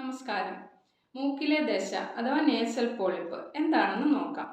നമസ്കാരം. മൂക്കിലെ ദശ അഥവാ നേസൽ പോളിപ്പ് എന്താണെന്ന് നോക്കാം.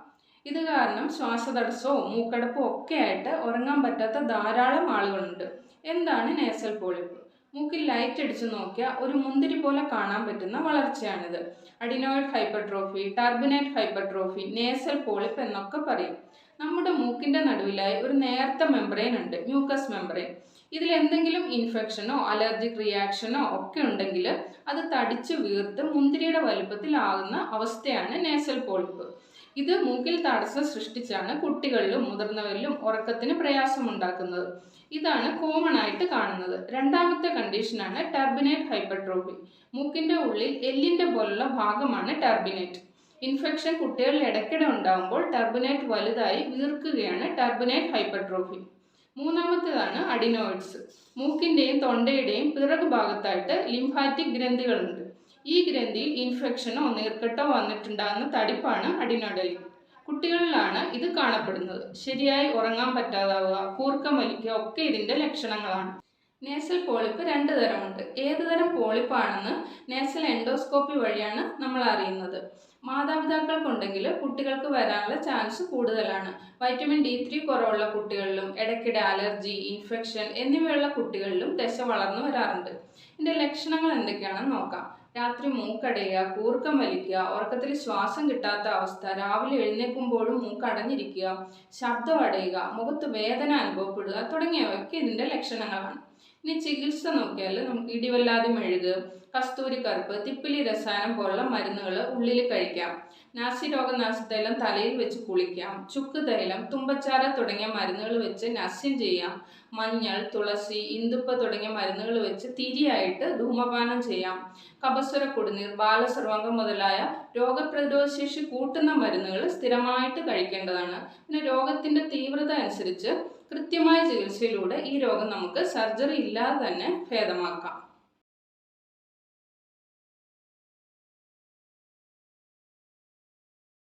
ഇത് കാരണം ശ്വാസതടസ്സവും മൂക്കടപ്പും ഒക്കെ ആയിട്ട് ഉറങ്ങാൻ പറ്റാത്ത ധാരാളം ആളുകളുണ്ട്. എന്താണ് നേസൽ പോളിപ്പ് മൂക്കിൽ ലൈറ്റ് അടിച്ചു നോക്കിയാൽ ഒരു മുന്തിരി പോലെ കാണാൻ പറ്റുന്ന വളർച്ചയാണിത്. Adenoid hypertrophy turbinate hypertrophy nasal polyp എന്നൊക്കെ പറയും. നമ്മുടെ മൂക്കിന്റെ നടുവിലായി ഒരു നേർത്ത മെമ്പറൈൻ ഉണ്ട് മ്യൂക്കസ് മെമ്പറൈൻ ഇതിൽ എന്തെങ്കിലും ഇൻഫെക്ഷനോ അലർജിക് റിയാക്ഷനോ ഒക്കെ ഉണ്ടെങ്കിൽ അത് തടിച്ച് വീർത്ത് മുന്തിരിയുടെ വലുപ്പത്തിലാകുന്ന അവസ്ഥയാണ് നേസൽ പോളിപ്പ് ഇത് മൂക്കിൽ തടസ്സം സൃഷ്ടിച്ചാണ് കുട്ടികളിലും മുതിർന്നവരിലും ഉറക്കത്തിന് പ്രയാസമുണ്ടാക്കുന്നത്. ഇതാണ് കോമൺ ആയിട്ട് കാണുന്നത്. രണ്ടാമത്തെ കണ്ടീഷനാണ് ടർബിനേറ്റ് ഹൈപ്പർട്രോഫി മൂക്കിന്റെ ഉള്ളിൽ എല്ലിന്റെ പോലുള്ള ഭാഗമാണ് ടർബിനേറ്റ് ഇൻഫെക്ഷൻ കുട്ടികളിൽ ഇടയ്ക്കിടെ ഉണ്ടാകുമ്പോൾ ടർബിനേറ്റ് വലുതായി വീർക്കുകയാണ് ടർബിനേറ്റ് ഹൈപ്പർട്രോഫി മൂന്നാമത്തേതാണ് അഡിനോയിഡ്സ്. മൂക്കിന്റെയും തൊണ്ടയുടെയും പിറകു ഭാഗത്തായിട്ട് ലിംഫാറ്റിക് ഗ്രന്ഥികളുണ്ട്. ഈ ഗ്രന്ഥിയിൽ ഇൻഫെക്ഷനോ നീർക്കെട്ടോ വന്നിട്ടുണ്ടാകുന്ന തടിപ്പാണ് അഡിനോഡലി. കുട്ടികളിലാണ് ഇത് കാണപ്പെടുന്നത്. ശരിയായി ഉറങ്ങാൻ പറ്റാതാവുക കൂർക്കം വലിക്കുക ഒക്കെ ഇതിന്റെ ലക്ഷണങ്ങളാണ്. നേസൽ പോളിപ്പ് രണ്ട് തരമുണ്ട്. ഏത് തരം പോളിപ്പാണെന്ന് നേസൽ എൻഡോസ്കോപ്പി വഴിയാണ് നമ്മൾ അറിയുന്നത്. മാതാപിതാക്കൾക്കുണ്ടെങ്കിൽ കുട്ടികൾക്ക് വരാനുള്ള ചാൻസ് കൂടുതലാണ്. വൈറ്റമിൻ ഡി ത്രീ കുറവുള്ള കുട്ടികളിലും ഇടയ്ക്കിടെ അലർജി ഇൻഫെക്ഷൻ എന്നിവയുള്ള കുട്ടികളിലും ദശ വളർന്നു വരാറുണ്ട്. ഇതിന്റെ ലക്ഷണങ്ങൾ എന്തൊക്കെയാണെന്ന് നോക്കാം. രാത്രി മൂക്കടയുക കൂർക്കം വലിക്കുക ഉറക്കത്തിൽ ശ്വാസം കിട്ടാത്ത അവസ്ഥ രാവിലെ എഴുന്നേൽക്കുമ്പോഴും മൂക്കടഞ്ഞിരിക്കുക ശബ്ദം അടയുക മുഖത്ത് വേദന അനുഭവപ്പെടുക തുടങ്ങിയവയൊക്കെ ഇതിന്റെ ലക്ഷണങ്ങളാണ്. ഇനി ചികിത്സ നോക്കിയാൽ നമുക്ക് ഇടിവല്ലാതെ മെഴുക് കസ്തൂരി കറുപ്പ് തിപ്പിലി രസായനം പോലുള്ള മരുന്നുകൾ ഉള്ളിൽ കഴിക്കാം. നാസി രോഗനാശ തൈലം തലയിൽ വെച്ച് കുളിക്കാം. ചുക്ക് തൈലം തുമ്പച്ചാര തുടങ്ങിയ മരുന്നുകൾ വെച്ച് നസ്യം ചെയ്യാം. മഞ്ഞൾ തുളസി ഇന്ദുപ്പ തുടങ്ങിയ മരുന്നുകൾ വെച്ച് തിരിയായിട്ട് ധൂമപാനം ചെയ്യാം. കപസ്വര കുടിനീർ ബാലസർവംഗം മുതലായ രോഗപ്രതിരോധ ശേഷി കൂട്ടുന്ന മരുന്നുകൾ സ്ഥിരമായിട്ട് കഴിക്കേണ്ടതാണ്. പിന്നെ രോഗത്തിന്റെ തീവ്രത അനുസരിച്ച് കൃത്യമായ ചികിത്സയിലൂടെ ഈ രോഗം നമുക്ക് സർജറി ഇല്ലാതെ തന്നെ ഭേദമാക്കാം.